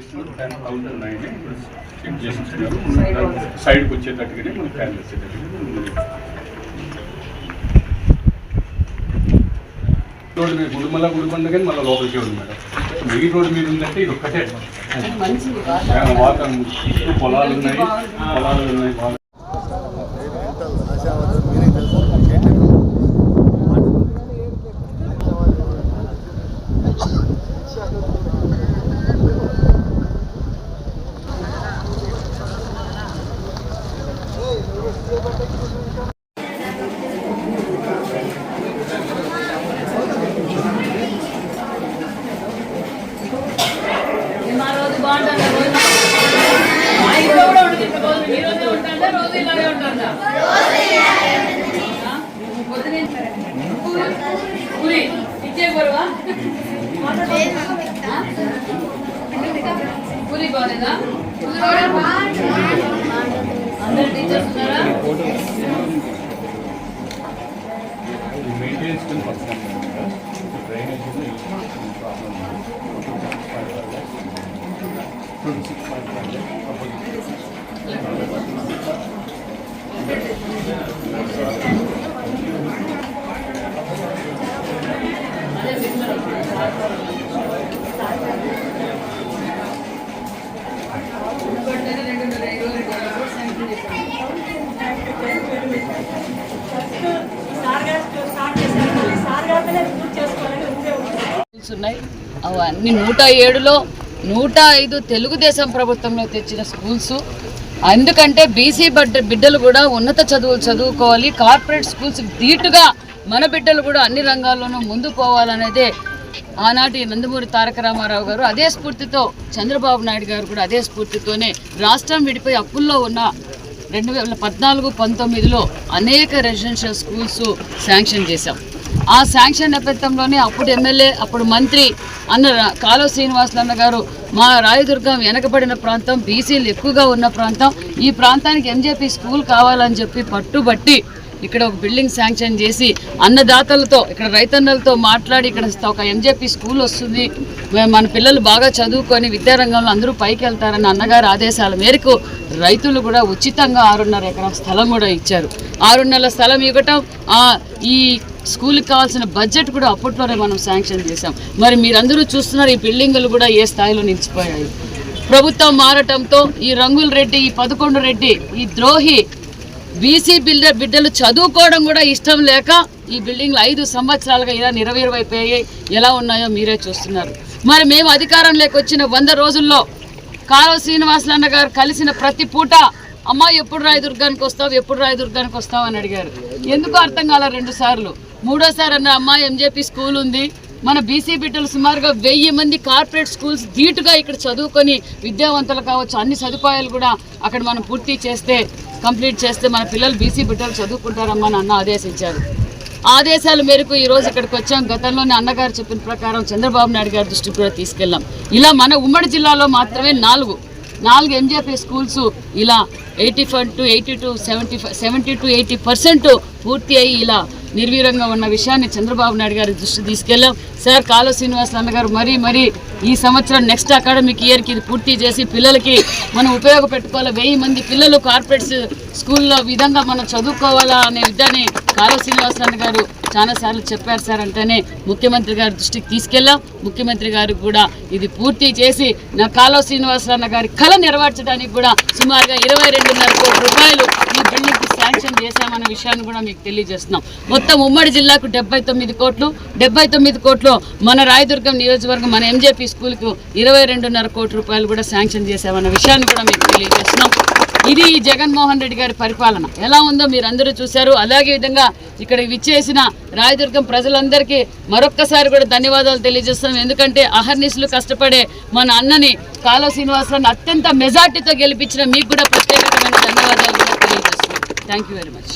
Thousand nine ఇప్పుడు shift చేసి ఇస్తున్నారు సైడ్కి వచ్చేటట్టుగానే మనకి ఫ్యాన్ వచ్చేటట్టుగా రోడ్డు మీద గుడిమల్ల గుడిబండ కానీ మళ్ళీ లోపలికే ఉంది మేడం. మెయిన్ రోడ్డు మీద ఉందంటే ఇది ఒక్కటే. వాతావరణం. పొలాలు ఉన్నాయి. పొలాలు ఉన్నాయి బాగా మా రోజు బాగుంటుందా రోజు మా ఇంట్లో కూడా ఉంటుంది ఇప్పుడు రోజు మీ రోజే ఉంటుందా రోజు ఇలాగే ఉంటుందా పూరి ఇచ్చే బరువా పూరి బాగాలేదా అందరు టీచర్స్ ఉన్నారా మెయింటెనెన్స్ డ్రైనేజ్ ఇంకోటి రెండున్నర ఇరవై రెండు రోజులు ఉన్నాయి. అవన్నీ నూట ఏడులో నూట ఐదు తెలుగుదేశం ప్రభుత్వంలో తెచ్చిన స్కూల్స్. ఎందుకంటే బీసీ బడ్డ బిడ్డలు కూడా ఉన్నత చదువులు చదువుకోవాలి. కార్పొరేట్ స్కూల్స్ ధీటుగా మన బిడ్డలు కూడా అన్ని రంగాల్లోనూ ముందు పోవాలనేదే ఆనాటి నందమూరి తారక రామారావు గారు. అదే స్ఫూర్తితో చంద్రబాబు నాయుడు గారు కూడా అదే స్ఫూర్తితోనే రాష్ట్రం విడిపోయి అప్పుల్లో ఉన్న రెండు వేల పద్నాలుగు పంతొమ్మిదిలో అనేక రెసిడెన్షియల్ స్కూల్స్ శాంక్షన్ చేశాం. ఆ శాంక్షన్ నేపథ్యంలోనే అప్పుడు ఎమ్మెల్యే అప్పుడు మంత్రి అన్న రా- కాలువ గారు మా రాయదుర్గం వెనకబడిన ప్రాంతం బీసీలు ఎక్కువగా ఉన్న ప్రాంతం ఈ ప్రాంతానికి ఎంజేపీ స్కూల్ కావాలని చెప్పి పట్టుబట్టి ఇక్కడ ఒక బిల్డింగ్ శాంక్షన్ చేసి అన్నదాతలతో ఇక్కడ రైతన్నలతో మాట్లాడి ఇక్కడ ఒక ఎంజేపీ స్కూల్ వస్తుంది. మన పిల్లలు బాగా చదువుకొని విద్యారంగంలో అందరూ పైకి వెళ్తారని అన్నగారు ఆదేశాల మేరకు రైతులు కూడా ఉచితంగా ఆరున్నర ఎకరం స్థలం కూడా ఇచ్చారు. ఆరున్నర స్థలం ఇవ్వటం ఈ స్కూల్కి కావాల్సిన బడ్జెట్ కూడా అప్పట్లోనే మనం శాంక్షన్ చేశాం. మరి మీరందరూ చూస్తున్నారు ఈ బిల్డింగులు కూడా ఏ స్థాయిలో నిలిచిపోయాయి. ప్రభుత్వం మారటంతో ఈ రంగుల రెడ్డి ఈ పదకొండు రెడ్డి ఈ ద్రోహి బీసీ బిల్డర్ బిడ్డలు చదువుకోవడం కూడా ఇష్టం లేక ఈ బిల్డింగ్లు ఐదు సంవత్సరాలుగా ఇలా నిర్వీర్వైపోయాయి. ఎలా ఉన్నాయో మీరే చూస్తున్నారు. మరి మేము అధికారంలోకి వచ్చిన వంద రోజుల్లో కాలువ శ్రీనివాసులన్న గారు కలిసిన ప్రతి పూట అమ్మ ఎప్పుడు రాయదుర్గానికి వస్తావు ఎప్పుడు రాయదుర్గానికి వస్తావు అని అడిగారు. ఎందుకు అర్థం కాల రెండు సార్లు. మూడోసారి అన్న అమ్మ ఎంజేపీ స్కూల్ ఉంది. మన బీసీ బిడ్డలు సుమారుగా వెయ్యి మంది కార్పొరేట్ స్కూల్స్ ధీటుగా ఇక్కడ చదువుకొని విద్యావంతులు కావచ్చు అన్ని సదుపాయాలు కూడా అక్కడ మనం పూర్తి చేస్తే కంప్లీట్ చేస్తే మన పిల్లలు బీసీ బిడ్డలు చదువుకుంటారమ్మా అన్న ఆదేశించారు. ఆదేశాల మేరకు ఈ రోజు ఇక్కడికి వచ్చాం. గతంలోనే అన్నగారు చెప్పిన ప్రకారం చంద్రబాబు నాయుడు గారి దృష్టికి కూడా తీసుకెళ్ళాం. ఇలా మన ఉమ్మడి జిల్లాలో మాత్రమే నాలుగు నాలుగు ఎంజేపీ స్కూల్స్ ఇలా eighty five to eighty two seventy five seventy two eighty percent పూర్తి అయ్యి ఇలా నిర్వీరంగా ఉన్న విషయాన్ని చంద్రబాబు నాయుడు గారి దృష్టి తీసుకెళ్ళాం. సార్ కాలువ శ్రీనివాస్ అన్న గారు మరీ మరీ ఈ సంవత్సరం నెక్స్ట్ అకాడమిక్ ఇయర్కి ఇది పూర్తి చేసి పిల్లలకి మనం ఉపయోగపెట్టుకోవాలి? వెయ్యి మంది పిల్లలు కార్పొరేట్స్ స్కూల్లో విధంగా మనం చదువుకోవాలా అనే విధాన్ని కాలువ శ్రీనివాసరావు గారు చాలాసార్లు చెప్పారు సార్ అంటేనే ముఖ్యమంత్రి గారి దృష్టికి తీసుకెళ్ళాం. ముఖ్యమంత్రి గారు కూడా ఇది పూర్తి చేసి నా కాలువ శ్రీనివాసరావు గారి కళ నెరవేర్చడానికి కూడా సుమారుగా ఇరవై రెండున్నర కోటి రూపాయలు ఈ బిల్డింగ్కి శాంక్షన్ చేశామన్న విషయాన్ని కూడా మీకు తెలియజేస్తున్నాం. మొత్తం ఉమ్మడి జిల్లాకు డెబ్బై తొమ్మిది కోట్లు డెబ్బై తొమ్మిది కోట్లు మన రాయదుర్గం నియోజకవర్గం మన ఎంజేపీ స్కూల్కు ఇరవై రెండున్నర కోటి రూపాయలు కూడా శాంక్షన్ చేశామన్న విషయాన్ని కూడా మీకు తెలియజేస్తున్నాం. ఇది జగన్మోహన్ రెడ్డి గారి పరిపాలన. ఎలా ఉందో మీరు అందరూ చూశారు. అలాగే విధంగా ఇక్కడ విచ్చేసిన రాయదుర్గం ప్రజలందరికీ మరొక్కసారి కూడా ధన్యవాదాలు తెలియజేస్తాం ఎందుకంటే అహర్నిశలు కష్టపడే మన అన్నని కాలో శ్రీనివాసరావు అత్యంత మెజార్టీతో గెలిపించిన మీకు కూడా ప్రత్యేకమైన ధన్యవాదాలు తెలియజేస్తున్నాం. Thank you very much